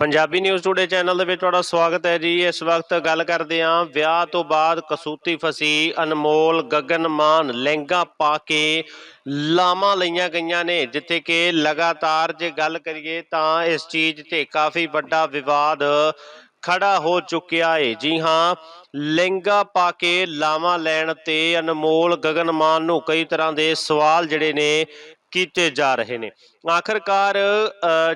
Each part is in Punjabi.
ਪੰਜਾਬੀ ਨਿਊਜ਼ ਟੂਡੇ ਚੈਨਲ ਦੇ ਵਿੱਚ ਤੁਹਾਡਾ ਸਵਾਗਤ ਹੈ ਜੀ। ਇਸ ਵਕਤ ਗੱਲ ਕਰਦੇ ਹਾਂ ਵਿਆਹ ਤੋਂ ਬਾਅਦ ਕਸੂਤੀ ਫਸੀ ਅਨਮੋਲ ਗਗਨਮਾਨ ਲਹਿੰਗਾ ਪਾ ਕੇ ਲਾਵਾਂ ਲਈਆਂ ਗਈਆਂ ਨੇ, ਜਿੱਥੇ ਕਿ ਲਗਾਤਾਰ ਜੇ ਗੱਲ ਕਰੀਏ ਤਾਂ ਇਸ ਚੀਜ਼ ਤੇ ਕਾਫੀ ਵੱਡਾ ਵਿਵਾਦ ਖੜਾ ਹੋ ਚੁੱਕਿਆ ਏ। ਜੀ ਹਾਂ, ਲਹਿੰਗਾ ਪਾ ਕੇ ਲਾਵਾਂ ਲੈਣ ਤੇ ਅਨਮੋਲ ਗਗਨਮਾਨ ਨੂੰ ਕਈ ਤਰ੍ਹਾਂ ਦੇ ਸਵਾਲ ਜਿਹੜੇ ਨੇ ਕੀਤੇ ਜਾ ਰਹੇ ਨੇ। ਆਖਰਕਾਰ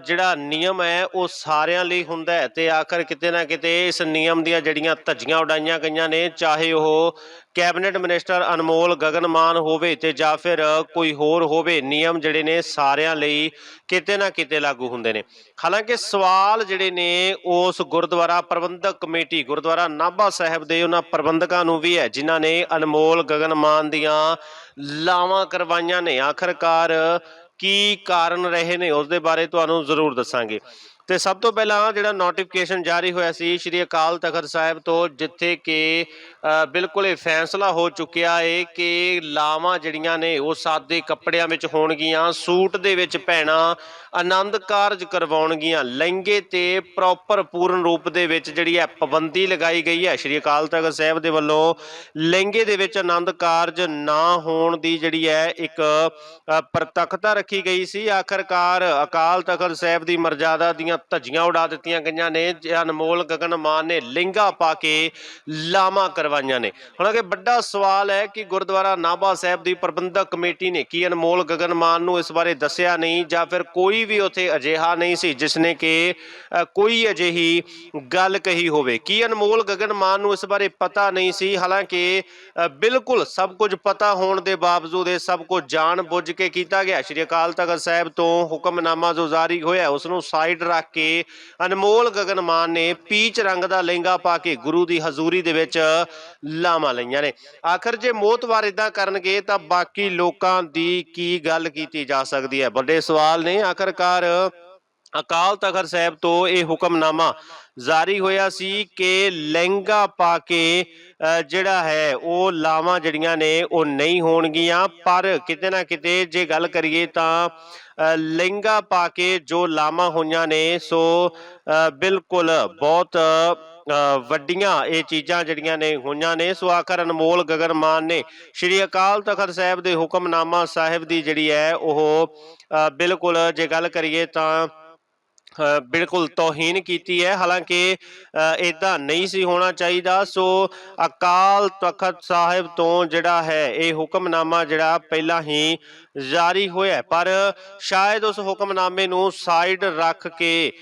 ਜਿਹੜਾ ਨਿਯਮ ਹੈ, ਉਹ ਸਾਰਿਆਂ ਲਈ ਹੁੰਦਾ ਹੈ ਤੇ ਆਖਰ ਕਿਤੇ ਨਾ ਕਿਤੇ ਇਸ ਨਿਯਮ ਦੀਆਂ ਜਿਹੜੀਆਂ ਧੱਜੀਆਂ ਉਡਾਈਆਂ ਗਈਆਂ ਨੇ, ਚਾਹੇ ਉਹ ਕੈਬਨਿਟ ਮਿਨਿਸਟਰ ਅਨਮੋਲ ਗਗਨਮਾਨ ਹੋਵੇ ਤੇ ਜਾਂ ਫਿਰ ਕੋਈ ਹੋਰ ਹੋਵੇ, ਨਿਯਮ ਜਿਹੜੇ ਨੇ ਸਾਰਿਆਂ ਲਈ ਕਿਤੇ ਨਾ ਕਿਤੇ ਲਾਗੂ ਹੁੰਦੇ ਨੇ। ਹਾਲਾਂਕਿ ਸਵਾਲ ਜਿਹੜੇ ਨੇ, ਉਸ ਗੁਰਦੁਆਰਾ ਪ੍ਰਬੰਧਕ ਕਮੇਟੀ, ਗੁਰਦੁਆਰਾ ਨਾਭਾ ਸਾਹਿਬ ਦੇ ਉਹਨਾਂ ਪ੍ਰਬੰਧਕਾਂ ਨੂੰ ਵੀ ਹੈ, ਜਿਨ੍ਹਾਂ ਨੇ ਅਨਮੋਲ ਗਗਨਮਾਨ ਦੀਆਂ ਲਾਵਾਂ ਕਰਵਾਈਆਂ ਨੇ। ਆਖਰਕਾਰ ਕੀ ਕਾਰਨ ਰਹੇ ਨੇ ਉਸ ਦੇ ਬਾਰੇ ਤੁਹਾਨੂੰ ਜ਼ਰੂਰ ਦੱਸਾਂਗੇ। ਤੇ ਸਭ ਤੋਂ ਪਹਿਲਾਂ ਜਿਹੜਾ ਨੋਟੀਫਿਕੇਸ਼ਨ ਜਾਰੀ ਹੋਇਆ ਸੀ, ਸ਼੍ਰੀ ਅਕਾਲ ਤਖਤ ਸਾਹਿਬ ਤੋਂ, ਜਿੱਥੇ ਕਿ ਬਿਲਕੁਲ ਇਹ ਫੈਸਲਾ ਹੋ ਚੁੱਕਿਆ ਏ ਕਿ ਲਾਵਾਂ ਜਿਹੜੀਆਂ ਨੇ, ਉਹ ਸਾਦੇ ਕੱਪੜਿਆਂ ਵਿੱਚ ਹੋਣਗੀਆਂ, ਸੂਟ ਦੇ ਵਿੱਚ ਭੈਣਾ ਆਨੰਦ ਕਾਰਜ ਕਰਵਾਉਣਗੀਆਂ, ਲਹਿੰਗੇ ਤੇ ਪ੍ਰੋਪਰ ਪੂਰਨ ਰੂਪ ਦੇ ਵਿੱਚ ਜਿਹੜੀ ਹੈ ਪਾਬੰਦੀ ਲਗਾਈ ਗਈ ਹੈ, ਸ਼੍ਰੀ ਅਕਾਲ ਤਖਤ ਸਾਹਿਬ ਦੇ ਵੱਲੋਂ। ਲਹਿੰਗੇ ਦੇ ਵਿੱਚ ਆਨੰਦ ਕਾਰਜ ਨਾ ਹੋਣ ਦੀ ਜਿਹੜੀ ਹੈ ਇੱਕ ਪ੍ਰਤੱਖਤਾ ਰੱਖੀ ਗਈ ਸੀ। ਆਖਰਕਾਰ ਅਕਾਲ ਤਖਤ ਸਾਹਿਬ ਦੀ ਮਰਜ਼ਾਦਾ ਦੀਆਂ ਧੱਜੀਆਂ ਉਡਾ ਦਿੱਤੀਆਂ ਗਈਆਂ ਨੇ ਜੇ ਅਨਮੋਲ ਗਗਨਮਾਨ ਨੇ ਲਹਿੰਗਾ ਪਾ ਕੇ ਲਾਮਾ ਕਰਵਾਈਆਂ ਨੇ। ਹਾਲਾਂਕਿ ਵੱਡਾ ਸਵਾਲ ਹੈ ਕਿ ਗੁਰਦੁਆਰਾ ਨਾਭਾ ਸਾਹਿਬ ਦੀ ਪ੍ਰਬੰਧਕ ਕਮੇਟੀ ਨੇ ਕੀ ਅਨਮੋਲ ਗਗਨ ਮਾਨ ਨੂੰ ਇਸ ਬਾਰੇ ਦੱਸਿਆ ਨਹੀਂ ਜਾਂ ਫਿਰ ਕੋਈ ਵੀ ਉੱਥੇ ਅਜਿਹਾ ਨਹੀਂ ਸੀ, ਜਿਸ ਨੇ ਕਿ ਕੋਈ ਅਜਿਹੀ ਗੱਲ ਕਹੀ ਹੋਵੇ। ਕੀ ਅਨਮੋਲ ਗਗਨ ਮਾਨ ਨੂੰ ਇਸ ਬਾਰੇ ਪਤਾ ਨਹੀਂ ਸੀ? ਹਾਲਾਂਕਿ ਬਿਲਕੁਲ ਸਭ ਕੁਝ ਪਤਾ ਹੋਣ ਦੇ ਬਾਵਜੂਦ ਇਹ ਸਭ ਕੁਝ ਜਾਣ ਬੁੱਝ ਕੇ ਕੀਤਾ ਗਿਆ। ਸ਼੍ਰੀ ਅਕਾਲ ਤਖਤ ਸਾਹਿਬ ਤੋਂ ਹੁਕਮਨਾਮਾ ਜੋ ਜਾਰੀ ਹੋਇਆ, ਉਸ ਨੂੰ ਸਾਈਡ ਰੱਖ ਕੇ ਅਨਮੋਲ ਗਗਨ ਮਾਨ ਨੇ ਪੀਚ ਰੰਗ ਦਾ ਲਹਿੰਗਾ ਪਾ ਕੇ ਗੁਰੂ ਦੀ ਹਜ਼ੂਰੀ ਦੇ ਵਿੱਚ ਲਾਵਾਂ ਲਈਆਂ ਨੇ। ਆਖਰ ਜੇ ਮੋਤਵਾਰ ਇਦਾਂ ਕਰਨਗੇ ਤਾਂ ਬਾਕੀ ਲੋਕਾਂ ਦੀ ਕੀ ਗੱਲ ਕੀਤੀ ਜਾ ਸਕਦੀ ਹੈ? ਵੱਡੇ ਸਵਾਲ ਨੇ। ਆਖਰਕਾਰ ਅਕਾਲ ਤਖਤ ਸਾਹਿਬ ਤੋਂ ਇਹ ਹੁਕਮਨਾਮਾ ਜਾਰੀ ਹੋਇਆ ਸੀ ਕਿ ਲਹਿੰਗਾ ਪਾ ਕੇ ਜਿਹੜਾ ਹੈ, ਉਹ ਲਾਵਾਂ ਜਿਹੜੀਆਂ ਨੇ, ਉਹ ਨਹੀਂ ਹੋਣਗੀਆਂ। ਪਰ ਕਿਤੇ ਨਾ ਕਿਤੇ ਜੇ ਗੱਲ ਕਰੀਏ ਤਾਂ ਲਹਿੰਗਾ ਪਾ ਕੇ ਜੋ ਲਾਵਾਂ ਹੋਈਆਂ ਨੇ, ਸੋ ਬਿਲਕੁਲ ਬਹੁਤ ਵੱਡੀਆਂ ਇਹ ਚੀਜ਼ਾਂ ਜਿਹੜੀਆਂ ਨੇ, ਹੋਈਆਂ ਨੇ। ਸੋ ਆਖਰ ਅਨਮੋਲ ਗਗਨ ਮਾਨ ਨੇ ਸ਼੍ਰੀ ਅਕਾਲ ਤਖਤ ਸਾਹਿਬ ਦੇ ਹੁਕਮਨਾਮਾ ਸਾਹਿਬ ਦੀ ਜਿਹੜੀ ਹੈ, ਉਹ ਬਿਲਕੁਲ ਜੇ ਗੱਲ ਕਰੀਏ ਤਾਂ ਬਿਲਕੁਲ ਤੋਹੀਨ ਕੀਤੀ ਹੈ। ਹਾਲਾਂਕਿ ਇਦਾਂ ਨਹੀਂ ਸੀ ਹੋਣਾ ਚਾਹੀਦਾ। ਸੋ ਅਕਾਲ ਤਖਤ ਸਾਹਿਬ ਤੋਂ ਜਿਹੜਾ ਹੈ, ਇਹ ਹੁਕਮਨਾਮਾ ਜਿਹੜਾ ਪਹਿਲਾਂ ਹੀ ਜਾਰੀ ਹੋਇਆ ਪਰ ਸ਼ਾਇਦ ਉਸ ਹੁਕਮਨਾਮੇ ਨੂੰ ਸਾਈਡ ਰੱਖ ਕੇ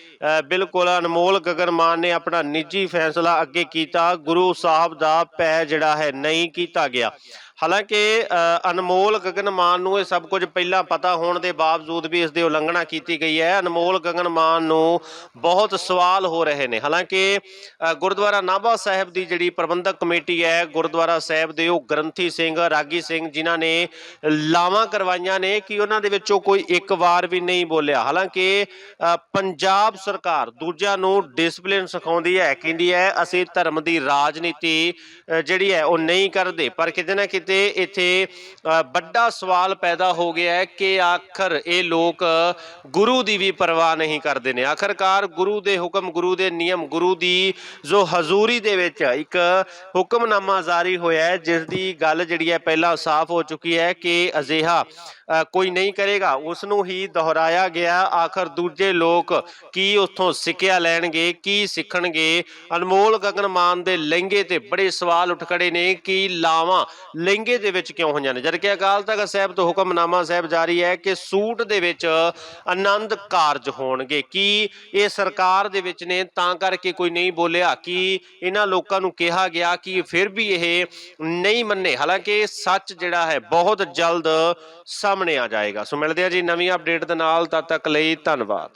ਬਿਲਕੁਲ ਅਨਮੋਲ ਗਗਨਮਾਨ ਨੇ ਆਪਣਾ ਨਿੱਜੀ ਫੈਸਲਾ ਅੱਗੇ ਕੀਤਾ। ਗੁਰੂ ਸਾਹਿਬ ਦਾ ਪੈ ਜਿਹੜਾ ਹੈ, ਨਹੀਂ ਕੀਤਾ ਗਿਆ। ਹਾਲਾਂਕਿ ਅ, ਅਨਮੋਲ ਗਗਨਮਾਨ ਨੂੰ ਇਹ ਸਭ ਕੁਝ ਪਹਿਲਾਂ ਪਤਾ ਹੋਣ ਦੇ ਬਾਵਜੂਦ ਵੀ ਇਸ ਦੀ ਉਲੰਘਣਾ ਕੀਤੀ ਗਈ ਹੈ। ਅਨਮੋਲ ਗਗਨਮਾਨ ਨੂੰ ਬਹੁਤ ਸਵਾਲ ਹੋ ਰਹੇ ਨੇ। ਹਾਲਾਂਕਿ ਗੁਰਦੁਆਰਾ ਨਾਭਾ ਸਾਹਿਬ ਦੀ ਜਿਹੜੀ ਪ੍ਰਬੰਧਕ ਕਮੇਟੀ ਹੈ ਗੁਰਦੁਆਰਾ ਸਾਹਿਬ ਦੇ ਉਹ ਗ੍ਰੰਥੀ ਸਿੰਘ ਰਾਗੀ ਸਿੰਘ ਜਿਨ੍ਹਾਂ ਨੇ ਲਾਵਾਂ ਕਰਵਾਈਆਂ ਨੇ ਕਿ ਉਹਨਾਂ ਦੇ ਵਿੱਚੋਂ ਕੋਈ ਇੱਕ ਵਾਰ ਵੀ ਨਹੀਂ ਬੋਲਿਆ। ਹਾਲਾਂਕਿ ਪੰਜਾਬ ਸਰਕਾਰ ਦੂਜਿਆਂ ਨੂੰ ਡਿਸਪਲਿਨ ਸਿਖਾਉਂਦੀ ਹੈ ਕਹਿੰਦੀ ਹੈ ਅਸੀਂ ਧਰਮ ਦੀ ਰਾਜਨੀਤੀ ਜਿਹੜੀ ਹੈ ਉਹ ਨਹੀਂ ਕਰਦੇ। ਪਰ ਕਿਤੇ ਨਾ ਕਿਤੇ ਇੱਥੇ ਵੱਡਾ ਸਵਾਲ ਪੈਦਾ ਹੋ ਗਿਆ ਹੈ ਕਿ ਆਖਰ ਇਹ ਲੋਕ ਗੁਰੂ ਦੀ ਵੀ ਪਰਵਾਹ ਨਹੀਂ ਕਰਦੇ ਨੇ। ਆਖਰਕਾਰ ਗੁਰੂ ਦੇ ਹੁਕਮ, ਗੁਰੂ ਦੇ ਨਿਯਮ, ਗੁਰੂ ਦੀ ਜੋ ਹਜ਼ੂਰੀ ਦੇ ਵਿੱਚ ਇੱਕ ਹੁਕਮਨਾਮਾ ਜਾਰੀ ਹੋਇਆ ਹੈ ਜਿਸ ਦੀ ਗੱਲ ਜਿਹੜੀ ਹੈ ਪਹਿਲਾਂ ਸਾਫ਼ ਹੋ ਚੁੱਕੀ ਹੈ ਕਿ ਅਜਿਹਾ ਕੋਈ ਨਹੀਂ ਕਰੇਗਾ। ਉਸ ਨੂੰ ਹੀ ਦੁਹਰਾਇਆ ਗਿਆ। ਆਖਰ ਦੂਜੇ ਲੋਕ ਕੀ ਉੱਥੋਂ ਸਿੱਖਿਆ ਲੈਣਗੇ, ਕੀ ਸਿੱਖਣਗੇ? ਅਨਮੋਲ ਗਗਨਮਾਨ ਦੇ ਲਹਿੰਗੇ ਤੇ ਬੜੇ ਸਵਾਲ ਉੱਠ ਖੜੇ ਨੇ ਕਿ ਲਾਵਾਂ ਲਹਿੰਗੇ ਦੇ ਵਿੱਚ ਕਿਉਂ ਹੋਈਆਂ ਨੇ? ਜਦਕਿ ਅਕਾਲ ਤਖਤ ਸਾਹਿਬ ਤੋਂ ਹੁਕਮਨਾਮਾ ਸਾਹਿਬ ਜਾਰੀ ਹੈ ਕਿ ਸੂਟ ਦੇ ਵਿੱਚ ਆਨੰਦ ਕਾਰਜ ਹੋਣਗੇ। ਕੀ ਇਹ ਸਰਕਾਰ ਦੇ ਵਿੱਚ ਨੇ? ਤਾਂ ਕਰਕੇ ਕੋਈ ਨਹੀਂ ਬੋਲਿਆ ਕਿ ਇਹਨਾਂ ਲੋਕਾਂ ਨੂੰ ਕਿਹਾ ਗਿਆ ਕਿ ਫਿਰ ਵੀ ਇਹ ਨਹੀਂ ਮੰਨੇ। ਹਾਲਾਂਕਿ ਸੱਚ ਜਿਹੜਾ ਹੈ, ਬਹੁਤ ਜਲਦ ਸਾਹਮਣੇ ਆ ਜਾਏਗਾ। ਸੋ ਮਿਲਦੇ ਆ ਜੀ ਨਵੀਂ ਅਪਡੇਟ ਦੇ ਨਾਲ, ਤਦ ਤੱਕ ਲਈ ਧੰਨਵਾਦ।